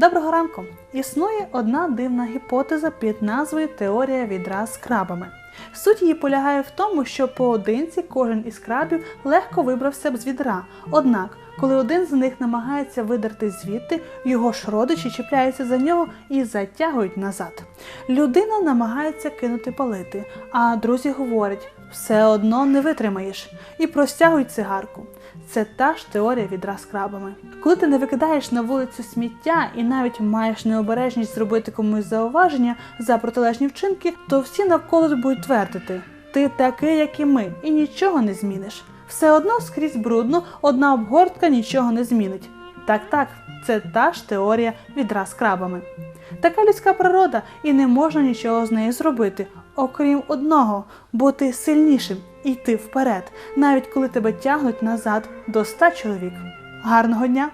Доброго ранку! Існує одна дивна гіпотеза під назвою Теорія відра з крабами. Суть її полягає в тому, що поодинці кожен із крабів легко вибрався б з відра. Однак, коли один з них намагається видерти звідти, його ж родичі чіпляються за нього і затягують назад. Людина намагається кинути палити, а друзі говорять: все одно не витримаєш, і простягують цигарку. Це та ж теорія відра з крабами. Коли ти не викидаєш на вулицю сміття і навіть маєш необережність зробити комусь зауваження за протилежні вчинки, то всі навколо будуть твердити: ти такий, як і ми, і нічого не зміниш. Все одно скрізь брудно, одна обгортка нічого не змінить. Так, так, це та ж теорія відра з крабами. Така людська природа, і не можна нічого з нею зробити, окрім одного бути сильнішим і йти вперед, навіть коли тебе тягнуть назад до ста чоловік. Гарного дня!